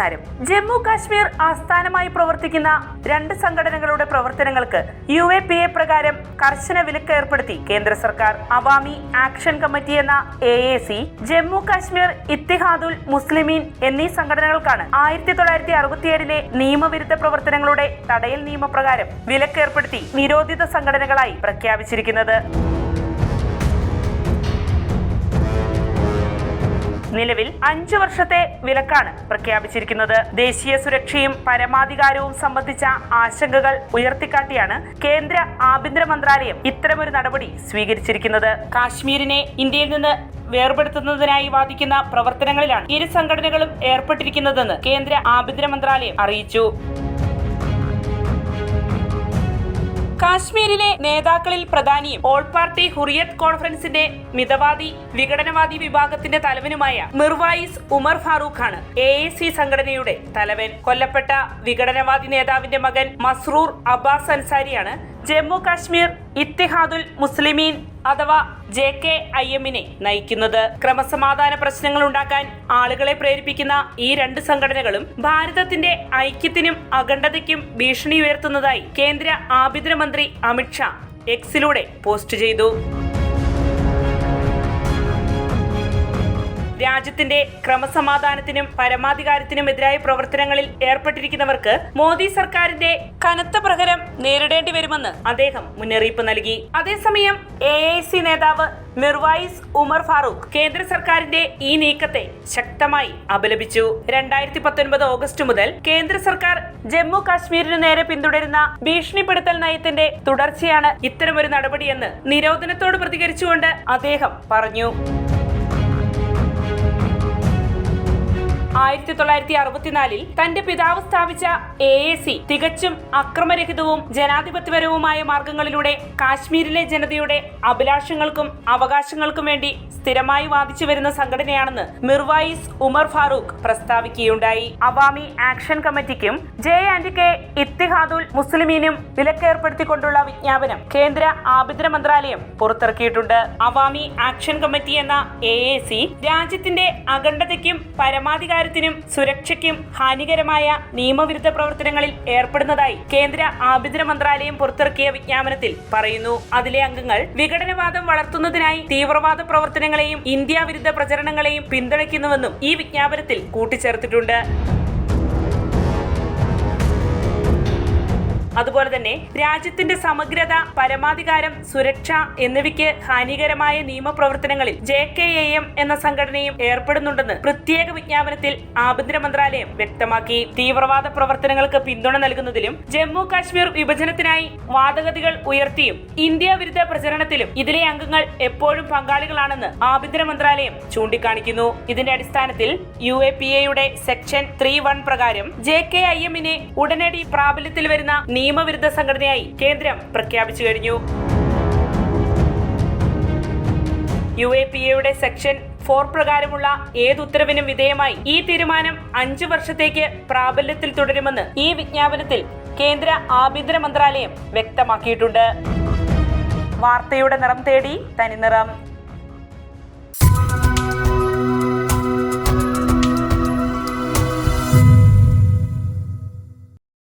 നമസ്കാരം ജമ്മു കാശ്മീർ ആസ്ഥാനമായി പ്രവർത്തിക്കുന്ന രണ്ട് സംഘടനകളുടെ പ്രവർത്തനങ്ങൾക്ക് യു എ പി എ പ്രകാരം കർശന വിലക്ക് ഏർപ്പെടുത്തി കേന്ദ്ര സർക്കാർ. അവാമി ആക്ഷൻ കമ്മിറ്റി എന്ന A A C Jammu Kashmir Ittihadul Muslimeen എന്നീ സംഘടനകൾക്കാണ് ആയിരത്തി തൊള്ളായിരത്തി അറുപത്തിയേഴിലെ നിയമവിരുദ്ധ പ്രവർത്തനങ്ങളുടെ തടയൽ നിയമപ്രകാരം വിലക്ക് ഏർപ്പെടുത്തി നിരോധിത സംഘടനകളായി പ്രഖ്യാപിച്ചിരിക്കുന്നത്. നിലവിൽ അഞ്ചു വർഷത്തെ വിലക്കാണ് പ്രഖ്യാപിച്ചിരിക്കുന്നത്. ദേശീയ സുരക്ഷയും പരമാധികാരവും സംബന്ധിച്ച ആശങ്കകൾ ഉയർത്തിക്കാട്ടിയാണ് കേന്ദ്ര ആഭ്യന്തര മന്ത്രാലയം ഇത്തരമൊരു നടപടി സ്വീകരിച്ചിരിക്കുന്നത്. കാശ്മീരിനെ ഇന്ത്യയിൽ നിന്ന് വേർപെടുത്തുന്നതിനായി വാദിക്കുന്ന പ്രവർത്തനങ്ങളിലാണ് ഇരു സംഘടനകളും ഏർപ്പെട്ടിരിക്കുന്നതെന്ന് കേന്ദ്ര ആഭ്യന്തര മന്ത്രാലയം അറിയിച്ചു. കാശ്മീരിലെ നേതാക്കളിൽ പ്രധാനിയും ഓൾ പാർട്ടി ഹുറിയത്ത് കോൺഫറൻസിന്റെ മിതവാദി വിഘടനവാദി വിഭാഗത്തിന്റെ തലവനുമായ മിർവായിസ് ഉമർ ഫാറൂഖ് ആണ് എ സി സംഘടനയുടെ തലവൻ. കൊല്ലപ്പെട്ട വിഘടനവാദി നേതാവിന്റെ മകൻ മസ്രൂർ അബ്ബാസ് അൻസാരിയാണ് ജമ്മു കാശ്മീർ ഇത്തിഹാദുൽ മുസ്ലിമീൻ അഥവാ ജെ കെ ഐ എമ്മിനെ നയിക്കുന്നത്. ക്രമസമാധാന പ്രശ്നങ്ങൾ ഉണ്ടാക്കാൻ ആളുകളെ പ്രേരിപ്പിക്കുന്ന ഈ രണ്ട് സംഘടനകളും ഭാരതത്തിന്റെ ഐക്യത്തിനും അഖണ്ഡതയ്ക്കും ഭീഷണി ഉയർത്തുന്നതായി കേന്ദ്ര ആഭ്യന്തരമന്ത്രി അമിത്ഷാ എക്സിലൂടെ പോസ്റ്റ് ചെയ്തു. രാജ്യത്തിന്റെ ക്രമസമാധാനത്തിനും പരമാധികാരത്തിനും എതിരായ പ്രവർത്തനങ്ങളിൽ ഏർപ്പെട്ടിരിക്കുന്നവർക്ക് മോദി സർക്കാരിന്റെ കനത്ത പ്രഹരം നേരിടേണ്ടി വരുമെന്ന് അദ്ദേഹം മുന്നറിയിപ്പ് നൽകി. അതേസമയം എ നേതാവ് മിർവായിസ് ഉമർ ഫാറൂഖ് കേന്ദ്ര സർക്കാരിന്റെ ഈ നീക്കത്തെ ശക്തമായി അപലപിച്ചു. രണ്ടായിരത്തി പത്തൊൻപത് ഓഗസ്റ്റ് മുതൽ കേന്ദ്ര സർക്കാർ ജമ്മു കാശ്മീരിനു നേരെ പിന്തുടരുന്ന ഭീഷണിപ്പെടുത്തൽ നയത്തിന്റെ തുടർച്ചയാണ് ഇത്തരമൊരു നടപടിയെന്ന് നിരോധനത്തോട് പ്രതികരിച്ചുകൊണ്ട് അദ്ദേഹം പറഞ്ഞു. ആയിരത്തി തൊള്ളായിരത്തി അറുപത്തിനാലിൽ തന്റെ പിതാവ് സ്ഥാപിച്ച എ എ സി തികച്ചും അക്രമരഹിതവും ജനാധിപത്യപരവുമായ മാർഗങ്ങളിലൂടെ കാശ്മീരിലെ ജനതയുടെ അഭിലാഷങ്ങൾക്കും അവകാശങ്ങൾക്കും വേണ്ടി സ്ഥിരമായി വാദിച്ചു വരുന്ന സംഘടനയാണെന്ന് മിർവായിസ് ഉമർ ഫാറൂഖ് പ്രസ്താവിക്കുകയുണ്ടായി. അവാമി ആക്ഷൻ കമ്മിറ്റിക്കും ജെ ആൻഡ് കെ ഇത്തിഹാദുൽ മുസ്ലിമീനും വിലക്കേർപ്പെടുത്തിക്കൊണ്ടുള്ള വിജ്ഞാപനം കേന്ദ്ര ആഭ്യന്തര മന്ത്രാലയം പുറത്തിറക്കിയിട്ടുണ്ട്. അവാമി ആക്ഷൻ കമ്മിറ്റി എന്ന എ രാജ്യത്തിന്റെ അഖണ്ഡതയ്ക്കും പരമാധികാരത്തിനും സുരക്ഷയ്ക്കും ഹാനികരമായ നിയമവിരുദ്ധ പ്രവർത്തനങ്ങളിൽ ഏർപ്പെടുന്നതായി കേന്ദ്ര ആഭ്യന്തര മന്ത്രാലയം പുറത്തിറക്കിയ വിജ്ഞാപനത്തിൽ പറയുന്നു. അതിലെ അംഗങ്ങൾ വിഘടനവാദം വളർത്തുന്നതിനായി തീവ്രവാദ പ്രവർത്തനങ്ങളെയും ഇന്ത്യ വിരുദ്ധ പ്രചരണങ്ങളെയും പിന്തുണയ്ക്കുന്നുവെന്നും ഈ വിജ്ഞാപനത്തിൽ കൂട്ടിച്ചേർത്തിട്ടുണ്ട്. അതുപോലെ തന്നെ രാജ്യത്തിന്റെ സമഗ്രത പരമാധികാരം സുരക്ഷ എന്നിവയ്ക്ക് ഹാനികരമായ നിയമപ്രവർത്തനങ്ങളിൽ ജെ കെ എ എം എന്ന സംഘടനയും ഏർപ്പെടുന്നുണ്ടെന്ന് പ്രത്യേക വിജ്ഞാപനത്തിൽ ആഭ്യന്തര മന്ത്രാലയം വ്യക്തമാക്കി. തീവ്രവാദ പ്രവർത്തനങ്ങൾക്ക് പിന്തുണ നൽകുന്നതിലും ജമ്മു കാശ്മീർ വിഭജനത്തിനായി വാദഗതികൾ ഉയർത്തിയും ഇന്ത്യ വിരുദ്ധ പ്രചരണത്തിലും ഇതിലെ അംഗങ്ങൾ എപ്പോഴും പങ്കാളികളാണെന്ന് ആഭ്യന്തര മന്ത്രാലയം ചൂണ്ടിക്കാണിക്കുന്നു. ഇതിന്റെ അടിസ്ഥാനത്തിൽ യു എ പി എയുടെ സെക്ഷൻ ത്രീ വൺ പ്രകാരം ജെ കെ ഐ എമ്മിനെ ഉടനടി പ്രാബല്യത്തിൽ വരുന്ന നിയമവിരുദ്ധ സംഘടനയായി കേന്ദ്രം പ്രഖ്യാപിച്ചു കഴിഞ്ഞു. യു എ പി എയുടെ സെക്ഷൻ ഫോർ പ്രകാരമുള്ള ഏത് ഉത്തരവിനും വിധേയമായി ഈ തീരുമാനം അഞ്ചു വർഷത്തേക്ക് പ്രാബല്യത്തിൽ തുടരുമെന്ന് ഈ വിജ്ഞാപനത്തിൽ കേന്ദ്ര ആഭ്യന്തര മന്ത്രാലയം വ്യക്തമാക്കിയിട്ടുണ്ട്. വാർത്തയുടെ നിറം തേടി തനിനിറം